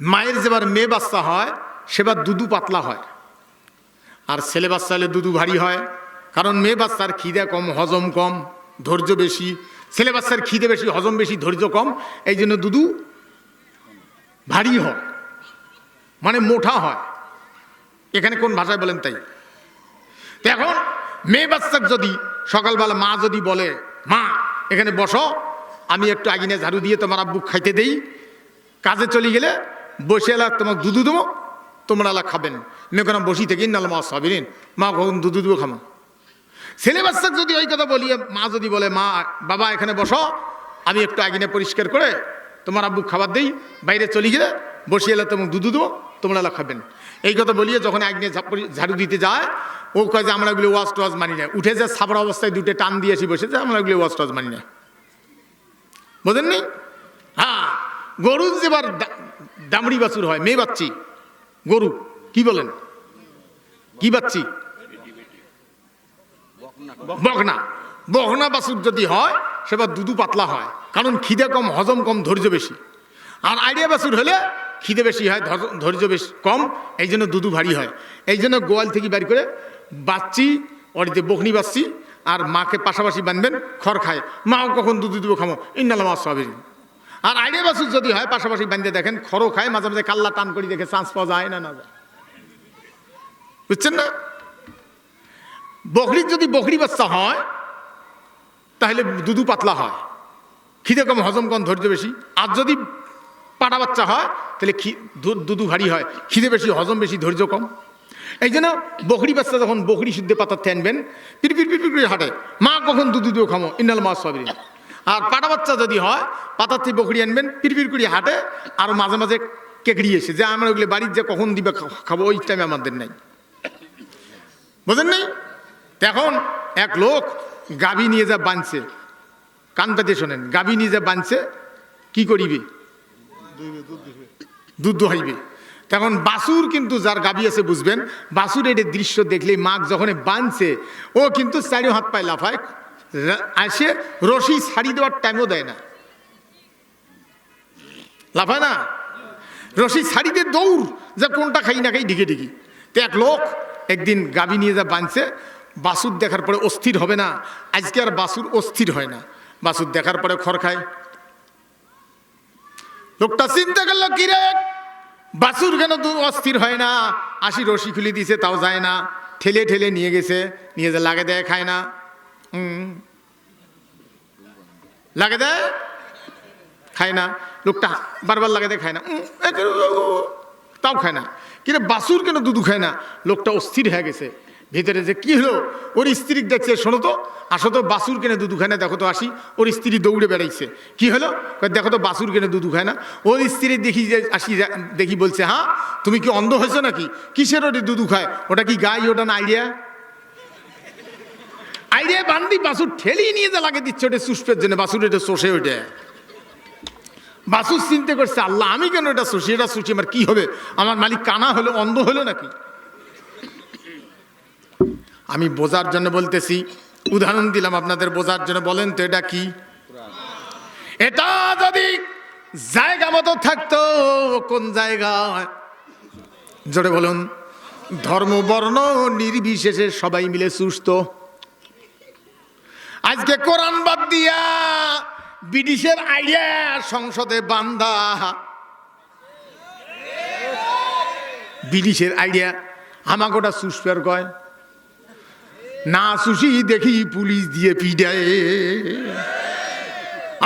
মায়ের যেবার মেয়ে বাচ্চা হয় সেবার দুধু পাতলা হয়। আর ছেলে বাচ্চা হলে দুধু ভারী হয়। কারণ মেয়ে বাচ্চার খিদে কম, হজম কম, ধৈর্য বেশি। ছেলে বাচ্চার খিদে বেশি, হজম বেশি, ধৈর্য কম। এই জন্য দুধু ভারী হয়। মানে মোটা হয়। এখানে কোন ভাষায় বলেন তাই? এখন মেয়ে বাচ্চার যদি সকালবেলা মা যদি বলে, মা, এখানে বসো, আমি একটু আগিনে ঝাড়ু দিয়ে তোমার আব্বু খাইতে দেই। কাজে চলে গেলে বসে এলা তোমার দুধু দেবো, তোমরা এলা খাবেন কোনো বসি থেকে নাহলে মা সাবিন মা কখন দুধু দেবো খামো বাচ্চাকে যদি ওই কথা বলি মা যদি বলে, মা, বাবা, এখানে বসো, আমি একটু আগিনে পরিষ্কার করে তোমার আব্বু খাবার দিই, বাইরে চলে গেলে বসিয়ে এলে, তোমাকে দুধু দেবো, তোমরা এলা খাবেন এই কথা বলিয়ে যখন একদিনে ঝাড়ু দিতে যায়, ও কয় যে, আমরা ওগুলো ওয়াজ টোয়াজ মানি না। উঠে যে সাবরা অবস্থায় দুটো টান দিয়েছি বসে যে আমরা ওগুলো ওয়াজ টোয়াজ মানি না। বোঝেননি? হ্যাঁ গরুর যেবার দামড়ি বাছুর হয়, মেয়ে বাচ্চি। গরু, কি বলেন? কি বাচ্চি? বকনা। বকনা বাছুর যদি হয়, সেবার দুধু পাতলা হয়, কারণ খিদে কম, হজম কম, ধৈর্য বেশি। আর আইডিয়া বাছুর হলে খিদে বেশি হয় ধর- ধৈর্য বেশি কম, এই জন্য দুধু ভারী হয়। এই জন্য গোয়াল থেকে বের করে বাচ্চি অরিতে বকনি বাচ্চি, আর মাকে পাশাপাশি বাঁধবেন খড় খায়। মাও কখন দুধ দিব খামো? ইন্নাল মা সবের আর আইডিয়া বাছুর যদি হয়, পাশাপাশি বাঁধতে দেখেন খড়ও খায়, মাঝে মাঝে কাল্লা টান করে দেখে চান্স পাওয়া যায় না না যায়। বুঝছেন না? বকরির যদি বকরি বাচ্চা হয়, তাহলে দুধু পাতলা হয়। খিদে কম, হজম কম, ধৈর্য বেশি। আর যদি পাটা বাচ্চা হয়, তাহলে দুধু ভারী হয়। খিদে বেশি, হজম বেশি, ধৈর্য কম। এই জন্য বকরি বাচ্চা যখন বকরি শুদ্ধে পাতাতে আনবেন পির পির পির পির করে হাঁটে, মা কখন দুধু দিও খামো? ইন্নাল মা সবই আর পাটা বাচ্চা যদি হয় পাতার থেকে বকরি আনবেন পির পির করে হাঁটে, আর মাঝে মাঝে কেকড়ি এসে, যে আমরা ওগুলো বাড়ির যে কখন দিবে খাব, ওই টাইমে আমাদের নাই। বোঝেন নাই? এখন এক লোক গাভী নিয়ে যা বাঁধছে কান্তাতে শোনেন, গাভী নিয়ে যা বাঁধছে কি করিবে? দুধ দোহাইবে। তখন বাসুর কিন্তু যার গাভী আছে, বুঝবেন, বাসুর এটা দৃশ্য দেখলে মাঘ যখন বাঁধছে ও কিন্তু চারি হাত পায় লাফায় আসে রশি ছাড়ি দেওয়ার টাইমও দেয় না। লাফায় না? রশি ছাড়ি দিয়ে দৌড়, যে কোনটা খাই না খাই, ঢিকে ঢিকি। তো এক লোক একদিন গাভী নিয়ে যা বাঁধছে বাসুর দেখার পরে অস্থির হবে না। আজকে আর বাসুর অস্থির হয় না। বাসুর দেখার পরে খড় খায়। লোকটা চিন্তা করল কি রে বাসুর কেন অস্থির হয় না? আসি রশি খুলে দিয়েছে তাও যায় না। ঠেলে ঠেলে নিয়ে গেছে, নিয়ে যে লাগে দেয়, খায় না। লাগে দেয় খায় না। লোকটা বারবার লাগে দেয় খায় না। তাও খায় না। কিন্তু বাসুর কেন দুধু খায় না? লোকটা অস্থির হয়ে গেছে। ভিতরে যে কি হলো? ওর স্ত্রী দেখছে, শোনো তো। আসো তো, বাসুর কেনে দুধু খায় না? দেখো তো, আসি। ওর স্ত্রী দৌড়ে বেড়াইছে। কি হলো? দেখো তো, বাসুর কেনে দুধু খায় না? ওর স্ত্রী দেখি যে, আসি দেখি বলছে হ্যাঁ তুমি কি অন্ধ হয়েছো নাকি? কিসের ওটি দুধু খায়? ওটা কি গাই? ওটা না আইডিয়া? আইডিয়া বান্দি, বাসুর ঠেলি নিয়ে যা লাগে দিচ্ছে, ওটা সুস্পের জন্য, বাসুর এটা চষে ওইটা। বাসুর চিন্তা করছে, আল্লাহ, আমি কেন এটা শুষি? এটা শুষি আমার কি হবে? আমার মালিক কানা হলো, অন্ধ হলো নাকি? আমি বোঝার জন্য বলতেছি, উদাহরণ দিলাম আপনাদের বোঝার জন্য, বলেন তো এটা কি? এটা যদি জায়গা মতো থাকতো, কোন জায়গায়? জোরে বলুন, ধর্ম, বর্ণ, নির্বিশেষে সবাই মিলে সুস্থ। আজকে কোরআন বাদ দিয়া ব্রিটিশের আইডিয়া সংসদে বান্দা। ব্রিটিশের আইডিয়া, আমাকে ওটা সুস্পের কয়। না সুশি দেখি পুলিশ দিয়ে পিডায়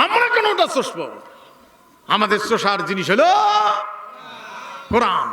আমরা কেন ওটা চষব আমাদের চষার জিনিস হলো কোরআন।